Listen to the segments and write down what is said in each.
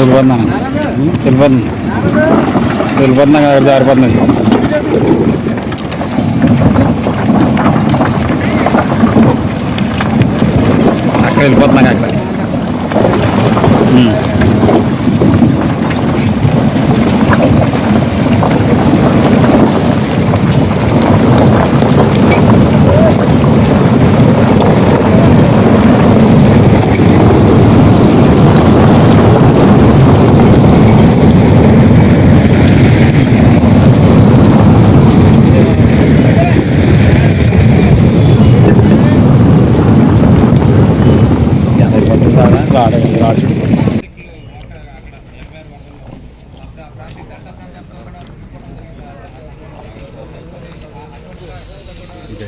తెలియదు తెలియదు తెలియదు నాకు అక్కడ అక్కడ వెళ్ళిపోతున్నాను అక్కడ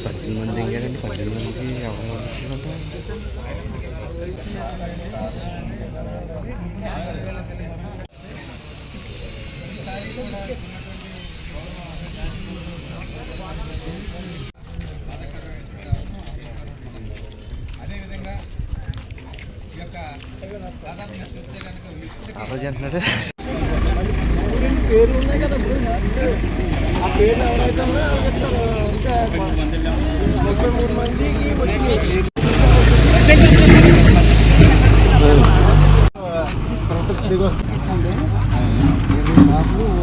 పద్దెనిమిది మంది పేర్లు పద్దెనిమిది మందికి ఎవరు ఆ రోజు అంటున్నాడు ఆట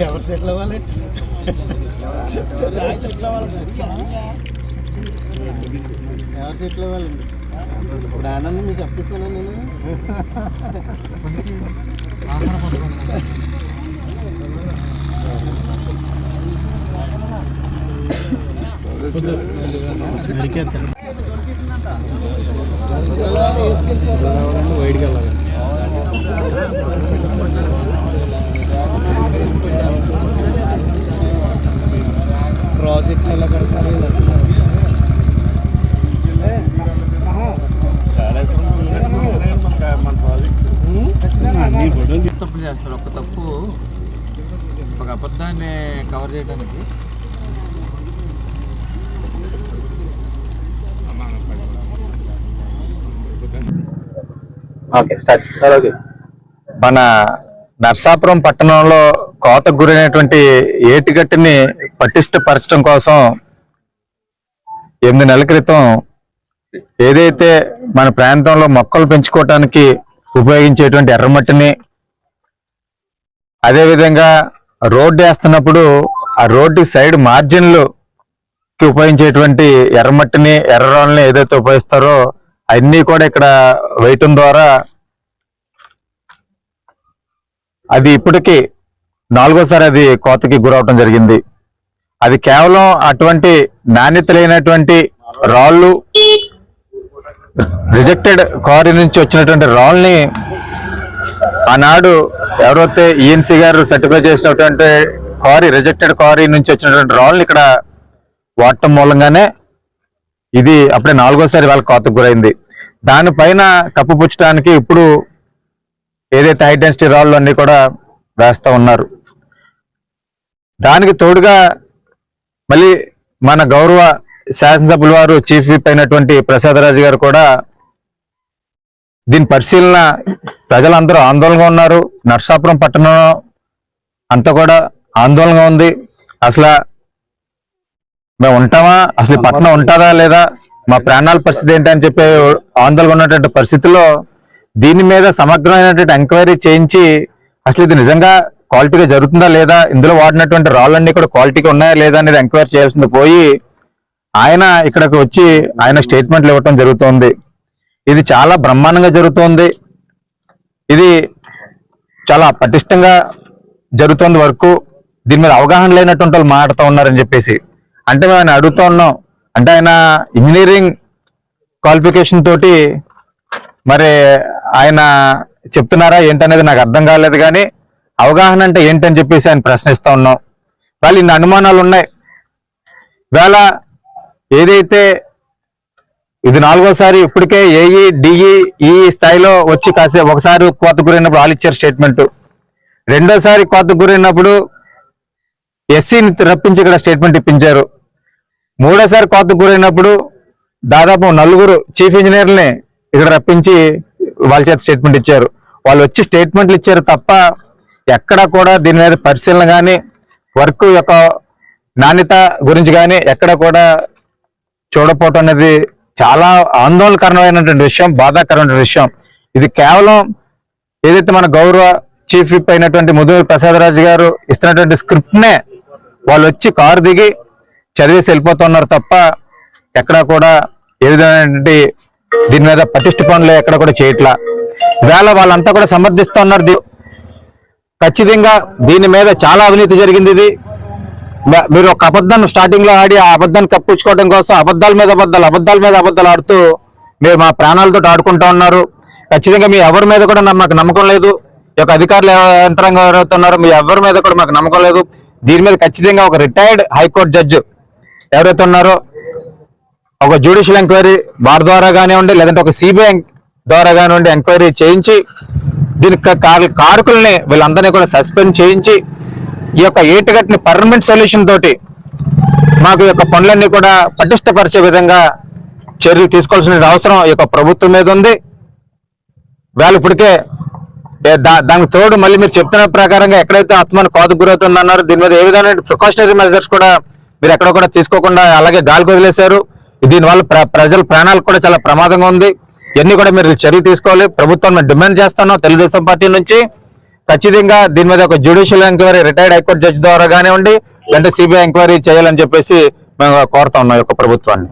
ఎవరు సెటిల్ అవ్వాలి? ఎవరు సెటిల్ అవ్వాలండి ఇప్పుడు ఆనందం మీకు అప్పచెప్పాను నేను వైడ్కి వెళ్ళాలి ప్రాజెక్ట్లు ఎలా కడతారు. తప్పులు చేస్తారు. ఒక తప్పు ఒక అబద్ధాన్ని కవర్ చేయడానికి మన నర్సాపురం పట్టణంలో కోతకు గురైనటువంటి ఏటిగట్టుని పటిష్టపరచడం కోసం ఎనిమిది నెలల క్రితం ఏదైతే మన ప్రాంతంలో మొక్కలు పెంచుకోవటానికి ఉపయోగించేటువంటి ఎర్రమట్టిని అదేవిధంగా రోడ్డు వేస్తున్నప్పుడు ఆ రోడ్డు సైడ్ మార్జిన్లు కి ఉపయోగించేటువంటి ఎర్రమట్టిని ఎర్రరాళ్ళని ఏదైతే ఉపయోగిస్తారో అన్నీ కూడా ఇక్కడ వేయటం ద్వారా అది ఇప్పటికీ నాలుగోసారి అది కోతకి గురవటం జరిగింది. అది కేవలం అటువంటి నాణ్యత లేనటువంటి రాళ్ళు రిజెక్టెడ్ క్వారీ నుంచి వచ్చినటువంటి రాళ్ళని ఆనాడు ఎవరైతే ఈఎన్సీ గారు సర్టిఫై చేసినటువంటి క్వారీ రిజెక్టెడ్ క్వారీ నుంచి వచ్చినటువంటి రాళ్ళని ఇక్కడ వాడటం మూలంగానే ఇది అప్పుడే నాలుగోసారి వాళ్ళ కోతకు గురైంది. దానిపైన కప్పు పుచ్చడానికి ఇప్పుడు ఏదైతే హై డెన్సిటీ రాళ్ళు అన్ని కూడా వేస్తూ ఉన్నారు. దానికి తోడుగా మళ్ళీ మన గౌరవ శాసనసభ్యుల వారు చీఫ్ విప్ అయినటువంటి ప్రసాదరాజు గారు కూడా దీని పరిశీలన ప్రజలందరూ ఆందోళనగా ఉన్నారు. నర్సాపురం పట్టణం అంతా కూడా ఆందోళనగా ఉంది. అసలు మేము ఉంటామా? అసలు పట్టణం ఉంటుందా లేదా? మా ప్రాణాల పరిస్థితి ఏంటి అని చెప్పి ఆందోళన ఉన్నటువంటి పరిస్థితుల్లో దీని మీద సమగ్రమైనటువంటి ఎంక్వైరీ చేయించి అసలు ఇది నిజంగా క్వాలిటీగా జరుగుతుందా లేదా? ఇందులో వాడినటువంటి రాళ్ళన్నీ కూడా క్వాలిటీగా ఉన్నాయా లేదా అనేది ఎంక్వైరీ చేయాల్సింది పోయి ఆయన ఇక్కడికి వచ్చి ఆయన స్టేట్మెంట్లు ఇవ్వటం జరుగుతోంది. ఇది చాలా బ్రహ్మాండంగా జరుగుతోంది. ఇది చాలా పటిష్టంగా జరుగుతోంది వర్క్. దీని మీద అవగాహన లేనటువంటి వాళ్ళు మాట్లాడుతూ ఉన్నారని చెప్పేసి. అంటే మేము ఆయన అడుగుతూ ఉన్నాం. అంటే ఆయన ఇంజనీరింగ్ క్వాలిఫికేషన్ తోటి మరి ఆయన చెప్తున్నారా ఏంటనేది నాకు అర్థం కాలేదు కానీ అవగాహన అంటే ఏంటని చెప్పేసి ఆయన ప్రశ్నిస్తూ ఉన్నాం. వాళ్ళు ఇన్ని అనుమానాలు ఉన్నాయి. వేళ ఏదైతే ఇది నాలుగోసారి ఇప్పటికే ఏఈ డిఈ ఈ స్థాయిలో వచ్చి కాసే ఒకసారి కోత గురైనప్పుడు వాళ్ళు ఇచ్చారు స్టేట్మెంట్ రెండోసారి కోత గురైనప్పుడు ఎస్సీని రప్పించి ఇక్కడ స్టేట్మెంట్ ఇప్పించారు. మూడోసారి కోత గురైనప్పుడు దాదాపు నలుగురు చీఫ్ ఇంజనీర్ని ఇక్కడ రప్పించి వాళ్ళ చేత స్టేట్మెంట్ ఇచ్చారు. వాళ్ళు వచ్చి స్టేట్మెంట్లు ఇచ్చారు తప్ప ఎక్కడ కూడా దీని మీద పరిశీలన కానీ వర్క్ యొక్క నాణ్యత గురించి కానీ ఎక్కడ కూడా చూడపోవటం అనేది చాలా ఆందోళనకరమైనటువంటి విషయం బాధాకరమైన విషయం. ఇది కేవలం ఏదైతే మన గౌరవ చీఫ్ విప్ అయినటువంటి ముదురు ప్రసాదరాజు గారు ఇస్తున్నటువంటి స్క్రిప్ట్నే వాళ్ళు వచ్చి కారు దిగి చదివేసి వెళ్ళిపోతున్నారు తప్ప ఎక్కడ కూడా ఏ విధమైనటువంటి దీని మీద పటిష్ట పనులు ఎక్కడ కూడా చేయట్లా. వేళ వాళ్ళంతా కూడా సమర్థిస్తున్నారు దీ- ఖచ్చితంగా దీని మీద చాలా అవినీతి జరిగింది ఇది. మీరు ఒక అబద్ధాన్ని స్టార్టింగ్లో ఆడి ఆ అబద్ధాన్ని కప్పించుకోవడం కోసం అబద్ధాల మీద అబద్ధాలు అబద్ధాల మీద అబద్ధాలు ఆడుతూ మీరు మా ప్రాణాలతో ఆడుకుంటా ఉన్నారు. ఖచ్చితంగా మీ ఎవరి మీద కూడా మాకు నమ్మకం లేదు. ఈ యొక్క అధికారులు ఎవ- యంత్రాంగం మీ ఎవరి మీద కూడా మాకు నమ్మకం లేదు. దీని మీద ఖచ్చితంగా ఒక రిటైర్డ్ హైకోర్టు జడ్జి ఎవరైతే ఉన్నారో ఒక జ్యుడిషియల్ ఎంక్వైరీ బార్ ద్వారా కానివ్వండి లేదంటే ఒక సిబిఐ ద్వారా కానివ్వండి ఎంక్వైరీ చేయించి దీనికి కా- కారకుల్ని వీళ్ళందరినీ కూడా సస్పెండ్ చేయించి ఈ యొక్క ఏటుగట్టిన పర్మనెంట్ సొల్యూషన్ తోటి మాకు ఈ యొక్క పనులన్నీ కూడా పటిష్టపరిచే విధంగా చర్యలు తీసుకోవాల్సిన అవసరం ఈ యొక్క ప్రభుత్వం మీద ఉంది. వేళ ఇప్పటికే దా- దానికి తోడు మళ్ళీ మీరు చెప్తున్న ప్రకారంగా ఎక్కడైతే ఆత్మను కోతకు గురవుతుందన్నారో దీని మీద ఏ విధమైన ప్రికాషనరీ మెజర్స్ కూడా మీరు ఎక్కడ కూడా తీసుకోకుండా అలాగే గాలికి వదిలేశారు. దీనివల్ల ప్ర ప్రజల ప్రాణాలకు కూడా చాలా ప్రమాదంగా ఉంది. ఇవన్నీ కూడా మీరు చర్యలు తీసుకోవాలి. ప్రభుత్వం డిమాండ్ చేస్తున్నాం తెలుగుదేశం పార్టీ నుంచి. ఖచ్చితంగా దీని మీద ఒక judicial enquiry retired high court judge ద్వారా కానివ్వండి లేదంటే సిబిఐ ఎంక్వైరీ చేయాలని చెప్పేసి మేము కోరుతా ఉన్నాం ఈ యొక్క ప్రభుత్వాన్ని.